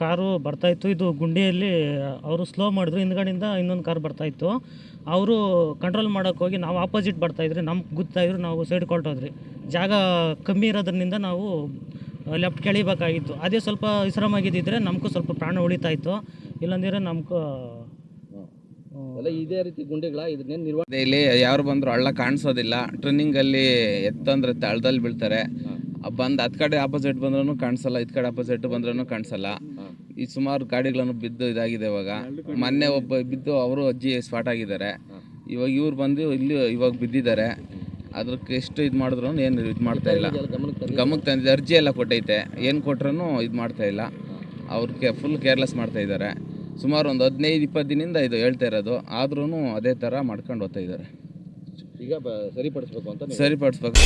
Car ಬರ್ತಾಯಿತ್ತು ಇದು ಗುಂಡಿಯಲ್ಲಿ ಅವರು ಸ್ಲೋ ಮಾಡಿದ್ರು. ಹಿಂದ್ಗಡೆಯಿಂದ ಇನ್ನೊಂದು ಕಾರ್ ಬರ್ತಾಯಿತ್ತು ಅವರು ಕಂಟ್ರೋಲ್ ಮಾಡೋಕೆ ಹೋಗಿ ನಾವು ಆಪೋಸಿಟ್ ಬರ್ತಾಯಿದ್ರಿ ನಮ್ಗೆ ಗೊತ್ತಾಯಿದ್ರು ನಾವು ಸೈಡ್ ಕೊಟ್ಟೋದ್ರಿ ಜಾಗ ಕಮ್ಮಿ ಇರೋದ್ರಿಂದ ನಾವು ಲೆಫ್ಟ್ ಕೆಳಿಬೇಕಾಗಿತ್ತು. ಅದೇ ಸ್ವಲ್ಪ ವಿಶ್ರಮಾಗಿದ್ದಿದ್ರೆ ನಮಗೂ ಸ್ವಲ್ಪ ಪ್ರಾಣ ಉಳಿತಾಯಿತ್ತು ಇಲ್ಲಾಂದಿದ್ರೆ ನಮಗೂ ಇದೇ ರೀತಿ ಗುಂಡಿಗಳ ಇದನ್ನೇನು ನಿರ್ವಹಣೆ ಯಾರು ಬಂದ್ರು ಹಳ್ಳ ಕಾಣಿಸೋದಿಲ್ಲ. ಟ್ರನ್ನಿಂಗ್ ಅಲ್ಲಿ ಎತ್ತಂದ್ರೆ ತಳದಲ್ಲಿ ಬೀಳ್ತಾರೆ. ಬಂದು ಅದ್ ಕಡೆ ಆಪೋಸಿಟ್ ಬಂದ್ರೂ ಕಾಣಿಸಲ್ಲ ಇದ್ ಕಡೆ ಆಪೋಸಿಟ್ ಬಂದ್ರೂ ಕಾಣಿಸಲ್ಲ. ಈ ಸುಮಾರು ಗಾಡಿಗಳನ್ನು ಬಿದ್ದು ಇದಾಗಿದೆ ಇವಾಗ. ಮೊನ್ನೆ ಒಬ್ಬ ಬಿದ್ದು ಅವರು ಅಜ್ಜಿ ಸ್ಪಾಟ್ ಆಗಿದ್ದಾರೆ. ಇವಾಗ ಇವ್ರು ಬಂದು ಇಲ್ಲಿ ಇವಾಗ ಬಿದ್ದಿದ್ದಾರೆ. ಅದಕ್ಕೆ ಎಷ್ಟು ಇದು ಮಾಡಿದ್ರು ಏನು ಇದು ಮಾಡ್ತಾ ಇಲ್ಲ. ಗಮನಕ್ಕೆ? ತಂದಿದೆ ಅರ್ಜಿ ಎಲ್ಲ ಕೊಟ್ಟೈತೆ. ಏನು ಕೊಟ್ರೂ ಇದು ಮಾಡ್ತಾ ಇಲ್ಲ. ಅವ್ರಿಗೆ ಫುಲ್ ಕೇರ್ಲೆಸ್ ಮಾಡ್ತಾ ಇದ್ದಾರೆ. ಸುಮಾರು ಒಂದು ಹದಿನೈದು ಇಪ್ಪತ್ತು ದಿನದಿಂದ ಇದು ಹೇಳ್ತಾ ಇರೋದು. ಆದ್ರೂ ಅದೇ ಥರ ಮಾಡ್ಕೊಂಡು ಹೋಗ್ತಾ ಇದ್ದಾರೆ. ಈಗ ಸರಿಪಡಿಸ್ಬೇಕು ಅಂತ ಸರಿಪಡಿಸ್ಬೇಕು.